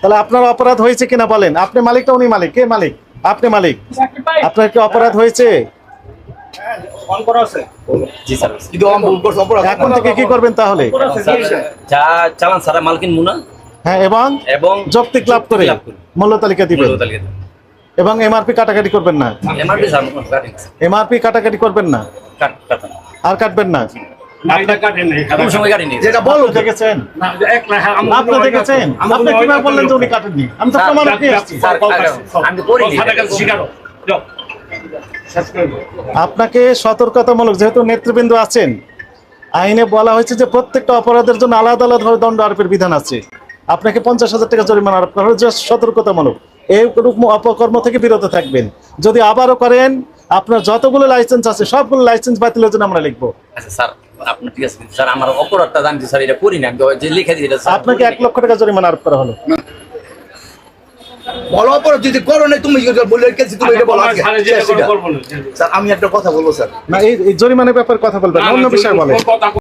তাহলে আপনার অপরাধ হয়েছে কিনা বলেন? আপনি মালিক না উনি মালিক? কে মালিক? আপনি মালিক। আপনার কি অপরাধ হয়েছে? জি স্যার। কিন্তু আমার ভুল করছে অপরাধ এখন থেকে কি করবেন তাহলে? যা চালান স্যার মালকিন মুনা। হ্যাঁ এবং এবং যৌক্তিক লাভ করে মূল্য তালিকা দিবেন। এবং এমআরপি কাটাকাটি করবেন না। এমআরপি কাটাকাটি। করবেন না। আর কাটবেন না। কোন সময় কাটেনি। যেটা বলো। দেখেছেন? আপনি দেখেছেন? আপনি কীভাবে বললেন যে উনি কাটেননি? আমি তো প্রমাণ নিয়ে আসছি আমি করিনি আপনাকে সতর্কতামূলক যেহেতু নেতৃবৃন্দ আছেন আইনে বলা হয়েছে যে প্রত্যেকটা অপরাধের জন্য আলাদা আলাদাভাবে দণ্ড আরোপের বিধান আছে। আপনাকে পঞ্চাশ হাজার টাকা জরিমানা আরোপ করা হয়েছে সতর্কতামূলক। এই রূপ অপকর্ম থেকে বিরত থাকবেন। যদি আবারও করেন আপনার যতগুলো লাইসেন্স আছে সবগুলো লাইসেন্স বাতিলের জন্য আমরা লিখব। আচ্ছা স্যার। আপনি ঠিক আছে স্যার আমার অপরাধটা জানছি স্যার এটা করিনি আমি যে লিখে দিই এটা আপনাকে এক লক্ষ টাকা জরিমানা আরোপ করা হলো। বলো অপরাধ যদি করো না তুমি বলে রেখেছি তুমি এটা বলো স্যার আমি একটা কথা বলব স্যার। না এই জরিমানার ব্যাপারে কথা বলবেন অন্য বিষয়ে বলেন।